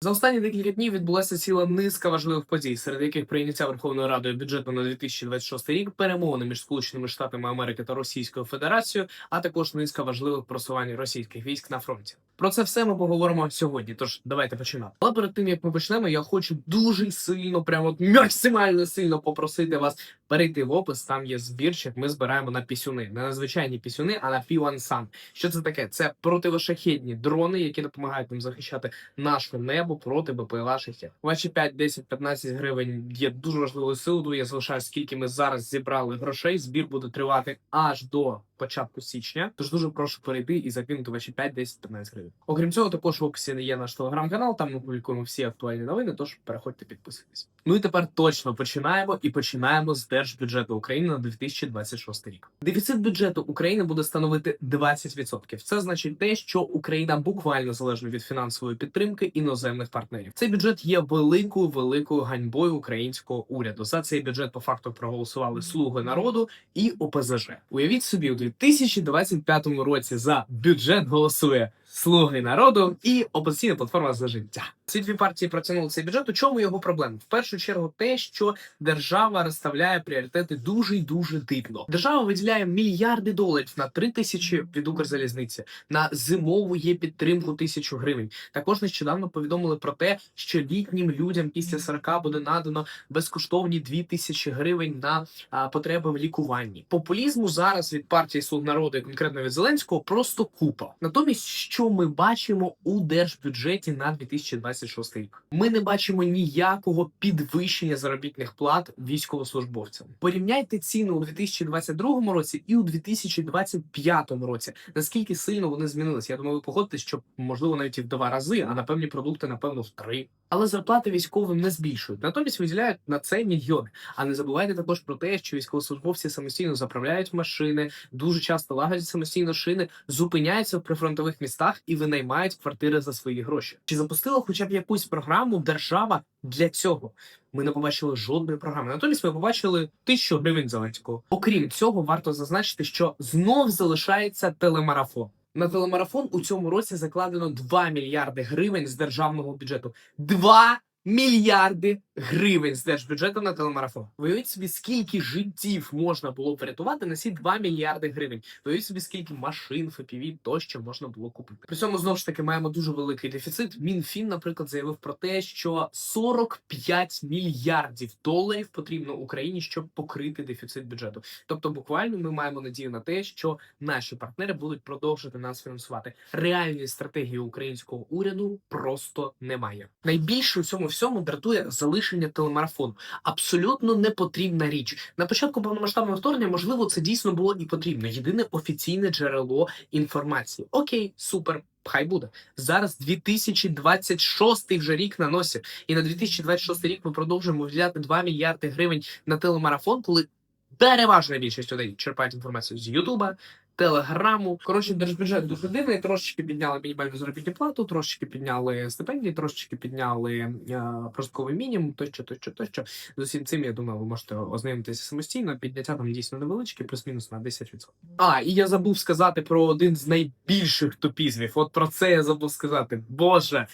За останні декілька днів відбулася ціла низка важливих подій, серед яких прийняття Верховною Радою бюджету на 2026 рік, перемовини між Сполученими Штатами Америки та Російською Федерацією, а також низка важливих просувань російських військ на фронті. Про це все ми поговоримо сьогодні. Тож давайте починати. Але перед тим як ми почнемо, я хочу дуже сильно, прямо максимально сильно попросити вас перейти в опис. Там є збірчик. Ми збираємо на пісюни, не на звичайні пісюни, а на півансан. Що це таке? Це противошахідні дрони, які допомагають нам захищати наше небо проти БПЛА шахет. Ваші 5, 10, 15 гривень є дуже важливою силою. Я залишаю, скільки ми зараз зібрали грошей. Збір буде тривати аж до початку січня. Тож дуже прошу перейти і закинути ваші 5, 10, 15 гривень. Окрім цього, також в описі є наш телеграм-канал. Там ми публікуємо всі актуальні новини. Тож переходьте, підписуйтесь. Ну і тепер точно починаємо і починаємо з держбюджету України на 2026 рік. Дефіцит бюджету України буде становити 20%. Це значить те, що Україна буквально залежна від фінансової підтримки іноземних партнерів. Цей бюджет є великою великою ганьбою українського уряду. За цей бюджет по факту проголосували слуги народу і ОПЗЖ. Уявіть собі, у 2025 році за бюджет голосує. Слуги народу і опозиційна платформа за життя. Ці дві партії протягнули цей бюджет. У чому його проблема? В першу чергу, те, що держава розставляє пріоритети дуже й дуже дивно. Держава виділяє мільярди доларів на три тисячі від Укрзалізниці, на зимову є підтримку тисячу гривень. Також нещодавно повідомили про те, що літнім людям після 40 буде надано безкоштовні дві тисячі гривень на а, потреби в лікуванні. Популізму зараз від партії Слуг народу і конкретно від Зеленського просто купа. Натомість, що ми бачимо у держбюджеті на 2026 рік, ми не бачимо ніякого підвищення заробітних плат військовослужбовцям. Порівняйте ціну у 2022 році і у 2025 році. Наскільки сильно вони змінилися? Я думаю, ви погодитесь, що можливо навіть і в два рази, а на певні продукти, напевно, в три. Але зарплати військовим не збільшують. Натомість виділяють на це мільйони. А не забувайте також про те, що військовослужбовці самостійно заправляють машини, дуже часто лагодять самостійно шини, зупиняються в прифронтових містах і винаймають квартири за свої гроші. Чи запустила хоча б якусь програму держава для цього? Ми не побачили жодної програми. Натомість ми побачили тисячу гривень Зеленського. Окрім цього, варто зазначити, що знов залишається телемарафон. На телемарафон у цьому році закладено 2 мільярди гривень з державного бюджету. 2 мільярди гривень з держбюджету на телемарафон. Виявіть собі, скільки життів можна було врятувати на ці 2 мільярди гривень. Виявіть собі, скільки машин, ФПВ тощо можна було купити. При цьому знову ж таки маємо дуже великий дефіцит. Мінфін, наприклад, заявив про те, що 45 мільярдів доларів потрібно Україні, щоб покрити дефіцит бюджету. Тобто, буквально ми маємо надію на те, що наші партнери будуть продовжити нас фінансувати. Реальної стратегії українського уряду просто немає. Найбільше у цьому всьому дратує залишення телемарафону. Абсолютно непотрібна річ. На початку повномасштабного вторгнення, можливо, це дійсно було і потрібно. Єдине офіційне джерело інформації. Окей, супер. Хай буде зараз 2026 вже рік на носі, і на 2026 рік ми продовжуємо виділяти 2 мільярди гривень на телемарафон, коли переважна більшість людей черпають інформацію з Ютуба, Телеграму. Коротше, держбюджет дуже дивний. Трошечки підняли мінімальну заробітну плату, трошечки підняли стипендії, трошечки підняли е, прожитковий мінімум, тощо, тощо, тощо. З усім цим, я думаю, ви можете ознайомитися самостійно. Підняття там дійсно невеличке, плюс-мінус на 10%. А, і я забув сказати про один з найбільших топізмів. От про це я забув сказати. Боже.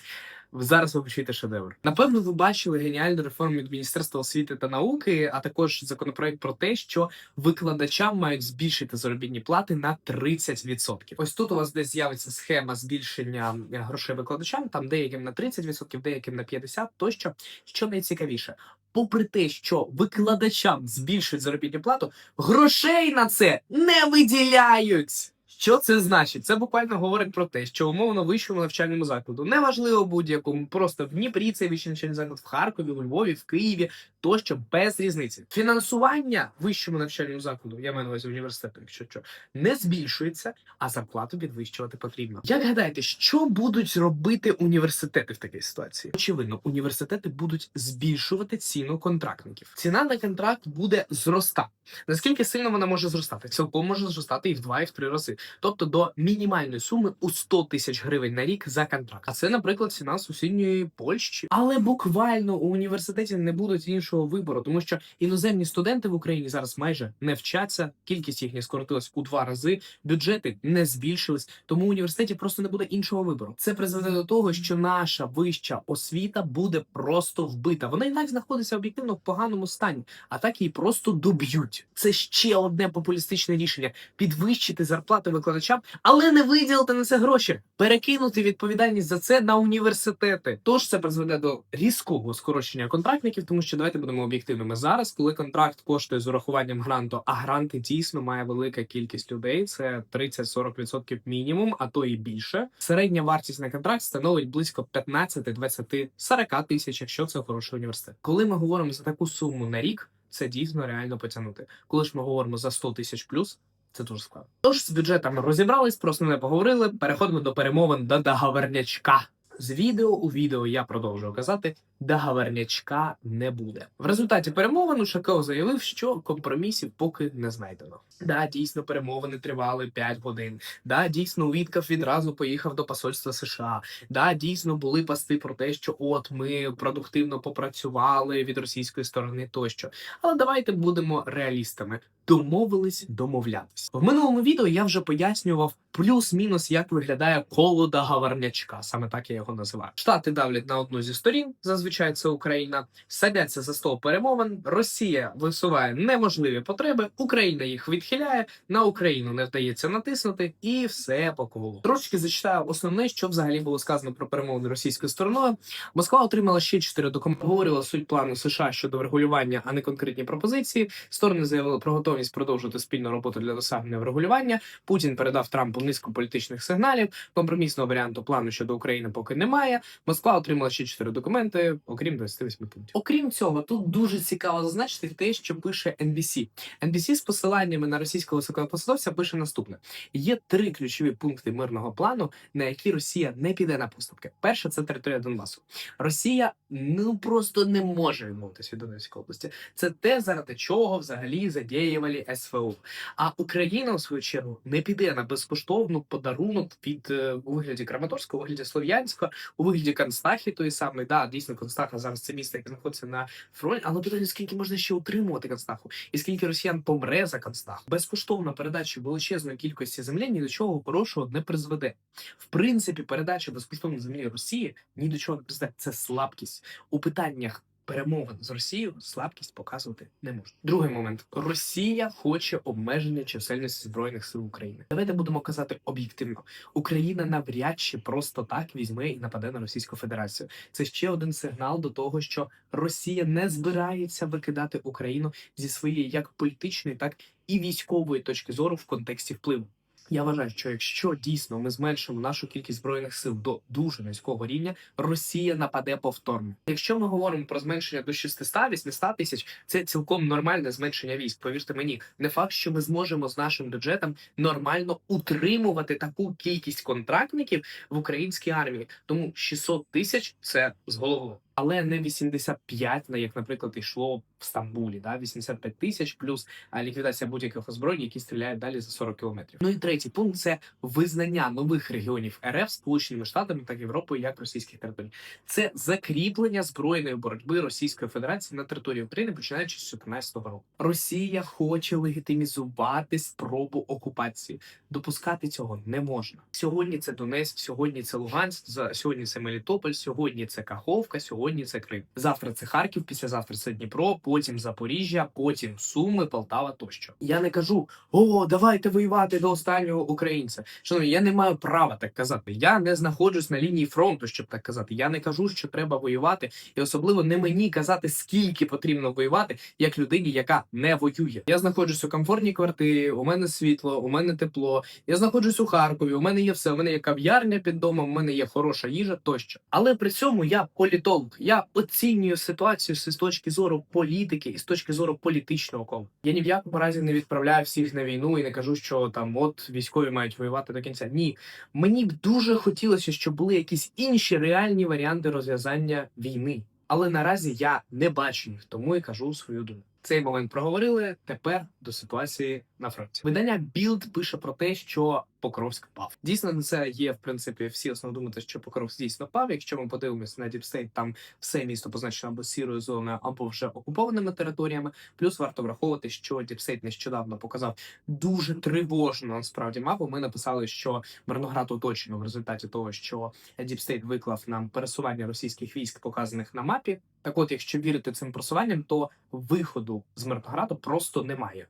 Зараз ви шедевр. Напевно, ви бачили геніальну реформу від Міністерства освіти та науки, а також законопроект про те, що викладачам мають збільшити заробітні плати на 30%. Ось тут у вас десь з'явиться схема збільшення е, грошей викладачам, там деяким на 30%, деяким на 50%, тощо. Що найцікавіше, попри те, що викладачам збільшують заробітну плату, грошей на це не виділяють. Що це значить? Це буквально говорить про те, що умовно вищому навчальному закладу неважливо будь-якому, просто в Дніпрі це вищий навчальний заклад, в Харкові, у Львові, в Києві, тощо без різниці. Фінансування вищому навчальному закладу, я маю на увазі університету, якщо що, не збільшується, а зарплату підвищувати потрібно. Як гадаєте, що будуть робити університети в такій ситуації? Очевидно, університети будуть збільшувати ціну контрактників. Ціна на контракт буде зростати. Наскільки сильно вона може зростати? Цілком може зростати і в два, і в три рази. Тобто до мінімальної суми у 100 тисяч гривень на рік за контракт. А це, наприклад, ціна сусідньої Польщі. Але буквально у університеті не будуть іншого іншого вибору, тому що іноземні студенти в Україні зараз майже не вчаться. Кількість їхня скоротилась у два рази. Бюджети не збільшились, тому у університеті просто не буде іншого вибору. Це призведе до того, що наша вища освіта буде просто вбита. Вона і так знаходиться об'єктивно в поганому стані, а так її просто доб'ють. Це ще одне популістичне рішення: підвищити зарплати викладачам, але не виділити на це гроші, перекинути відповідальність за це на університети. Тож це призведе до різкого скорочення контрактників, тому що давайте будемо об'єктивними зараз, коли контракт коштує з урахуванням гранту, а гранти дійсно має велика кількість людей. Це 30-40% мінімум, а то і більше. Середня вартість на контракт становить близько 15, 20, 40 тисяч, якщо це хороший університет. Коли ми говоримо за таку суму на рік, це дійсно реально потягнути. Коли ж ми говоримо за 100 тисяч плюс. Це дуже складно. Тож з бюджетами розібрались, просто не поговорили. Переходимо до перемовин до договорнячка. З відео у відео я продовжую казати, договорнячка не буде. В результаті перемовин Ушаков заявив, що компромісів поки не знайдено. Да, дійсно, перемовини тривали 5 годин. Да, дійсно, Віткав відразу поїхав до посольства США. Да, дійсно були пости про те, що от ми продуктивно попрацювали від російської сторони тощо. Але давайте будемо реалістами. Домовились домовлятись. В минулому відео я вже пояснював плюс-мінус, як виглядає коло договорнячка. Саме так я його називаю. Штати давлять на одну зі сторін, зазвичай це Україна. Садяться за стол перемовин. Росія висуває неможливі потреби. Україна їх відхиляє. На Україну не вдається натиснути, і все по колу. Трошки зачитаю основне, що взагалі було сказано про перемовини російською стороною. Москва отримала ще чотири документи. Говорила суть плану США щодо врегулювання, а не конкретні пропозиції. Сторони заявили про готовність продовжити спільну роботу для досягнення врегулювання. Путін передав Трампу низку політичних сигналів. Компромісного варіанту плану щодо України поки немає. Москва отримала ще чотири документи, окрім 28 пунктів. Окрім цього, тут дуже цікаво зазначити те, що пише NBC. NBC з посиланнями на російського високопосадовця пише наступне: є три ключові пункти мирного плану, на які Росія не піде на поступки. Перше це територія Донбасу. Росія ну просто не може відмовитися від Донецької області. Це те, заради чого взагалі задіювали СВО. А Україна, у свою чергу, не піде на безкоштовну подарунок від е, у вигляді Краматорська, у вигляді Слов'янська, у вигляді Констахи, той самий. Да, дійсно, Констаха зараз це місто, яке знаходиться на фронті. Але питання, скільки можна ще утримувати Констаху, і скільки росіян помре за Констаху? Безкоштовна передача величезної кількості землі ні до чого хорошого не призведе. В принципі, передача безкоштовної землі Росії ні до чого не призведе. Це слабкість у питаннях. Перемовин з Росією слабкість показувати не можна. Другий момент: Росія хоче обмеження чисельності збройних сил України. Давайте будемо казати об'єктивно. Україна навряд чи просто так візьме і нападе на Російську Федерацію. Це ще один сигнал до того, що Росія не збирається викидати Україну зі своєї як політичної, так і військової точки зору в контексті впливу. Я вважаю, що якщо дійсно ми зменшимо нашу кількість збройних сил до дуже низького рівня, Росія нападе повторно. Якщо ми говоримо про зменшення до 600-800 тисяч, це цілком нормальне зменшення військ. Повірте мені, не факт, що ми зможемо з нашим бюджетом нормально утримувати таку кількість контрактників в українській армії. Тому 600 тисяч це з головою. Але не 85, на як, наприклад, йшло в Стамбулі, да 85 тисяч плюс ліквідація будь-яких озброєнь, які стріляють далі за 40 кілометрів. Ну і третій пункт це визнання нових регіонів РФ Сполученими Штатами та Європою як російських територій. Це закріплення збройної боротьби Російської Федерації на території України, починаючи з 2014 року. Росія хоче легітимізувати спробу окупації. Допускати цього не можна. Сьогодні це Донецьк, сьогодні це Луганськ, сьогодні це Мелітополь, сьогодні це Каховка, сьогодні це Крим. Завтра це Харків, післязавтра це Дніпро, потім Запоріжжя, потім Суми, Полтава тощо. Я не кажу о, давайте воювати до останнього українця. Шановні, я не маю права так казати. Я не знаходжусь на лінії фронту, щоб так казати. Я не кажу, що треба воювати, і особливо не мені казати, скільки потрібно воювати, як людині, яка не воює. Я знаходжусь у комфортній квартирі, у мене світло, у мене тепло. Я знаходжусь у Харкові. У мене є все. У мене є кав'ярня під домом, у мене є хороша їжа тощо. Але при цьому я політолог. Я оцінюю ситуацію з точки зору політики і з точки зору політичного кола. Я ні в якому разі не відправляю всіх на війну і не кажу, що там от військові мають воювати до кінця. Ні, мені б дуже хотілося, щоб були якісь інші реальні варіанти розв'язання війни. Але наразі я не бачу їх, тому і кажу свою думку. Цей момент проговорили. Тепер до ситуації на фронті. Видання Білд пише про те, що Покровськ пав. Дійсно, це є в принципі всі основи думати, що Покровськ дійсно пав. Якщо ми подивимося на Діпстейт, там все місто позначено або сірою зоною, або вже окупованими територіями. Плюс варто враховувати, що Діпстейт нещодавно показав дуже тривожну насправді мапу. Ми написали, що Мирноград оточено в результаті того, що Діпстейт виклав нам пересування російських військ, показаних на мапі. Так, от, якщо вірити цим просуванням, то виходу з Мирнограду просто немає.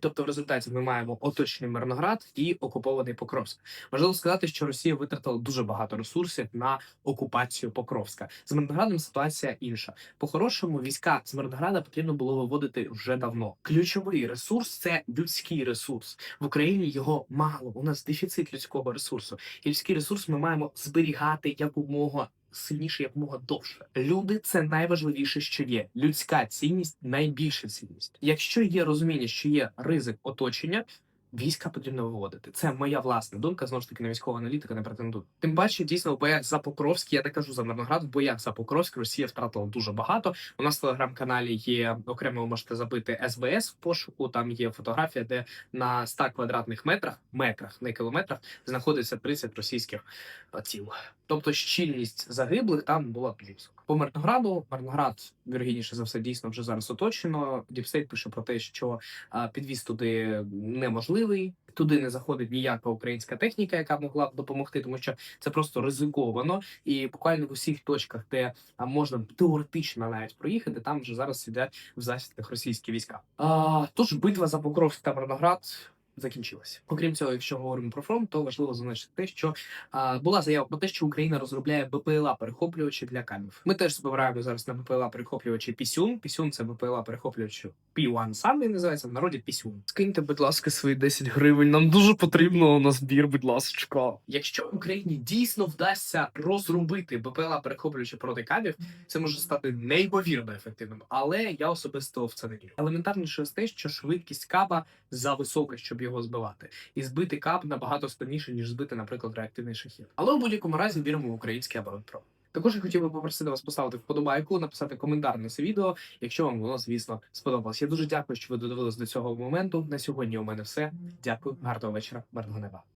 Тобто, в результаті ми маємо оточений Мирноград і окупований Покровськ. Важливо сказати, що Росія витратила дуже багато ресурсів на окупацію Покровська. З Мирноградом ситуація інша. По-хорошому, війська з Мирнограда потрібно було виводити вже давно. Ключовий ресурс це людський ресурс. В Україні його мало. У нас дефіцит людського ресурсу. І людський ресурс ми маємо зберігати якомога сильніше, якомога довше. Люди це найважливіше, що є. Людська цінність найбільша цінність. Якщо є розуміння, що є ризик оточення. Війська потрібно виводити. Це моя власна думка. Знову ж таки, на військова аналітика не претендую. Тим паче, дійсно, в боях за Покровськ, я не кажу за Мирноград, в боях за Покровськ Росія втратила дуже багато. У нас в телеграм-каналі є окремо, ви можете забити СБС в пошуку. Там є фотографія, де на 100 квадратних метрах, метрах, не кілометрах, знаходиться 30 російських тіл. Тобто щільність загиблих там була дуже висока. По Мирнограду Мирноград, вірогідніше за все, дійсно вже зараз оточено. Діпстейт пише про те, що підвіз туди неможливий. Туди не заходить ніяка українська техніка, яка могла б допомогти, тому що це просто ризиковано. І буквально в усіх точках, де можна теоретично навіть проїхати, там вже зараз сидять в засідках російські війська. А, тож битва за Покровськ та Мирноград. Закінчилася. Окрім цього, якщо говоримо про фронт, то важливо зазначити те, що а, була заява про те, що Україна розробляє БПЛА перехоплювачі для камів. Ми теж збираємо зараз на БПЛА перехоплювачі Пісюн. Пісюн це БПЛА перехоплювачі P1 сам він називається в народі Пісюн. Скиньте, будь ласка, свої 10 гривень. Нам дуже потрібно на збір, будь ласка. Якщо Україні дійсно вдасться розробити БПЛА перехоплювачі проти камів, це може стати неймовірно ефективним. Але я особисто в це не вірю. Елементарніше через те, що швидкість каба зависока, щоб його збивати, і збити кап набагато складніше, ніж збити, наприклад, реактивний шахід. Але у будь-якому разі віримо в український оборонпром. Також я хотів би попросити вас поставити вподобайку, написати коментар на це відео, якщо вам воно, звісно, сподобалось. Я дуже дякую, що ви додивились до цього моменту. На сьогодні у мене все. Дякую, гарного вечора, мирного неба.